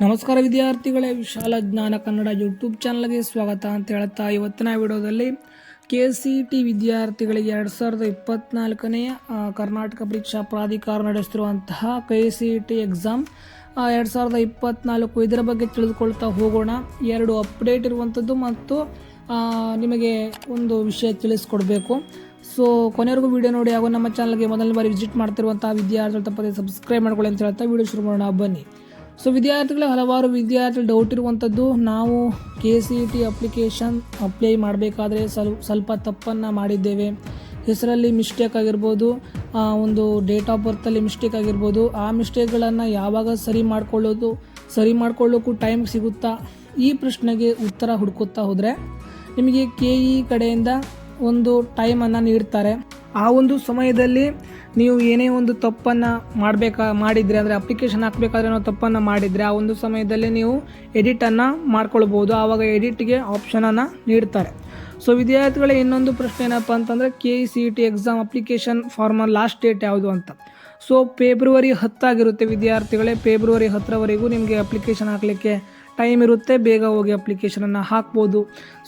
ನಮಸ್ಕಾರ ವಿದ್ಯಾರ್ಥಿಗಳೇ ವಿಶಾಲ ಜ್ಞಾನ ಕನ್ನಡ ಯೂಟ್ಯೂಬ್ ಚಾನಲ್ಗೆ ಸ್ವಾಗತ ಅಂತ ಹೇಳ್ತಾ ಇವತ್ತಿನ ವಿಡಿಯೋದಲ್ಲಿ ಕೆ ಸಿ ಟಿ ವಿದ್ಯಾರ್ಥಿಗಳಿಗೆ ಎರಡು ಸಾವಿರದ ಇಪ್ಪತ್ನಾಲ್ಕನೆಯ ಆ, ಕರ್ನಾಟಕ ಪರೀಕ್ಷಾ ಪ್ರಾಧಿಕಾರ ನಡೆಸ್ತಿರುವಂತಹ ಕೆ ಸಿ ಟಿ ಎಕ್ಸಾಮ್ ಎರಡು ಸಾವಿರದ ಇಪ್ಪತ್ನಾಲ್ಕು ಇದರ ಬಗ್ಗೆ ತಿಳಿದುಕೊಳ್ತಾ ಹೋಗೋಣ. ಎರಡು ಅಪ್ಡೇಟ್ ಇರುವಂಥದ್ದು ಮತ್ತು ನಿಮಗೆ ಒಂದು ವಿಷಯ ತಿಳಿಸ್ಕೊಡ್ಬೇಕು. ಸೊ ಕೊನೆವರೆಗೂ ವಿಡಿಯೋ ನೋಡಿ ಹಾಗೂ ನಮ್ಮ ಚಾನಲ್ಗೆ ಮೊದಲನೇ ಬಾರಿ ವಿಸಿಟ್ ಮಾಡ್ತಿರುವಂಥ ವಿದ್ಯಾರ್ಥಿಗಳು ತಪ್ಪದೆ ಸಬ್ಸ್ಕ್ರೈಬ್ ಮಾಡ್ಕೊಳ್ಳಿ ಅಂತ ಹೇಳ್ತಾ ವಿಡಿಯೋ ಶುರು ಮಾಡೋಣ. ಬನ್ನಿ. ಸೊ ವಿದ್ಯಾರ್ಥಿಗಳ, ಹಲವಾರು ವಿದ್ಯಾರ್ಥಿಗಳು ಡೌಟ್ ಇರುವಂಥದ್ದು ನಾವು K C E T application apply ಮಾಡಬೇಕಾದ್ರೆ ಸ್ವಲ್ ಸ್ವಲ್ಪ ತಪ್ಪನ್ನು ಮಾಡಿದ್ದೇವೆ. ಹೆಸರಲ್ಲಿ ಮಿಸ್ಟೇಕ್ ಆಗಿರ್ಬೋದು ಒಂದು ಡೇಟ್ ಆಫ್ ಬರ್ತಲ್ಲಿ ಮಿಸ್ಟೇಕ್ ಆಗಿರ್ಬೋದು, ಆ ಮಿಸ್ಟೇಕ್ಗಳನ್ನು ಯಾವಾಗ ಸರಿ ಮಾಡ್ಕೊಳ್ಳೋದು, ಸರಿ ಮಾಡ್ಕೊಳ್ಳೋಕ್ಕೂ ಟೈಮ್ ಸಿಗುತ್ತಾ? ಈ ಪ್ರಶ್ನೆಗೆ ಉತ್ತರ ಹುಡುಕುತ್ತಾ ಹೋದರೆ, ನಿಮಗೆ ಕೆ ಇ ಕಡೆಯಿಂದ ಒಂದು ಟೈಮನ್ನು ನೀಡ್ತಾರೆ. ಆ ಒಂದು ಸಮಯದಲ್ಲಿ ನೀವು ಏನೇ ಒಂದು ತಪ್ಪನ್ನು ಮಾಡಬೇಕಾ, ಮಾಡಿದರೆ ಅಂದರೆ ಅಪ್ಲಿಕೇಶನ್ ಹಾಕಬೇಕಾದ್ರೆ ನಾವು ತಪ್ಪನ್ನು ಮಾಡಿದರೆ ಆ ಒಂದು ಸಮಯದಲ್ಲಿ ನೀವು ಎಡಿಟನ್ನು ಮಾಡ್ಕೊಳ್ಬೋದು. ಆವಾಗ ಎಡಿಟ್ಗೆ ಆಪ್ಷನನ್ನು ನೀಡ್ತಾರೆ. ಸೊ ವಿದ್ಯಾರ್ಥಿಗಳ, ಇನ್ನೊಂದು ಪ್ರಶ್ನೆ ಏನಪ್ಪ ಅಂತಂದರೆ K E C T exam application form last date ಯಾವುದು ಅಂತ. ಸೊ ಫೆಬ್ರವರಿ ಹತ್ತಾಗಿರುತ್ತೆ ವಿದ್ಯಾರ್ಥಿಗಳೇ ಫೆಬ್ರವರಿ ಹತ್ತರವರೆಗೂ ನಿಮಗೆ ಅಪ್ಲಿಕೇಶನ್ ಹಾಕಲಿಕ್ಕೆ ಟೈಮ್ ಇರುತ್ತೆ. ಬೇಗ ಹೋಗಿ ಅಪ್ಲಿಕೇಶನನ್ನು ಹಾಕ್ಬೋದು.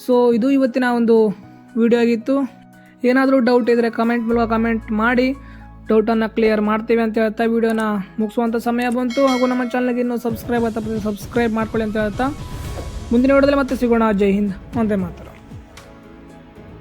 ಸೊ ಇದು ಇವತ್ತಿನ ಒಂದು ವಿಡಿಯೋ ಆಗಿತ್ತು. ಏನಾದರೂ ಡೌಟ್ ಇದ್ದರೆ ಕಮೆಂಟ್ ಮೂಲಕ ಕಮೆಂಟ್ ಮಾಡಿ. ಡೌಟನ್ನು ಕ್ಲಿಯರ್ ಮಾಡ್ತೀವಿ ಅಂತ ಹೇಳ್ತಾ ವಿಡಿಯೋನ ಮುಗಿಸುವಂಥ ಸಮಯ ಬಂತು. ಹಾಗೂ ನಮ್ಮ ಚಾನಲ್ಗೆ ಇನ್ನೂ ಸಬ್ಸ್ಕ್ರೈಬ್ ಅಥವಾ ಸಬ್ಸ್ಕ್ರೈಬ್ ಮಾಡ್ಕೊಳ್ಳಿ ಅಂತ ಹೇಳ್ತಾ. ಮುಂದಿನ ವಿಡಿಯೋದಲ್ಲಿ ಮತ್ತೆ ಸಿಗೋಣ. ಜೈ ಹಿಂದ್. ಒಂದೇ ಮಾತ್ರ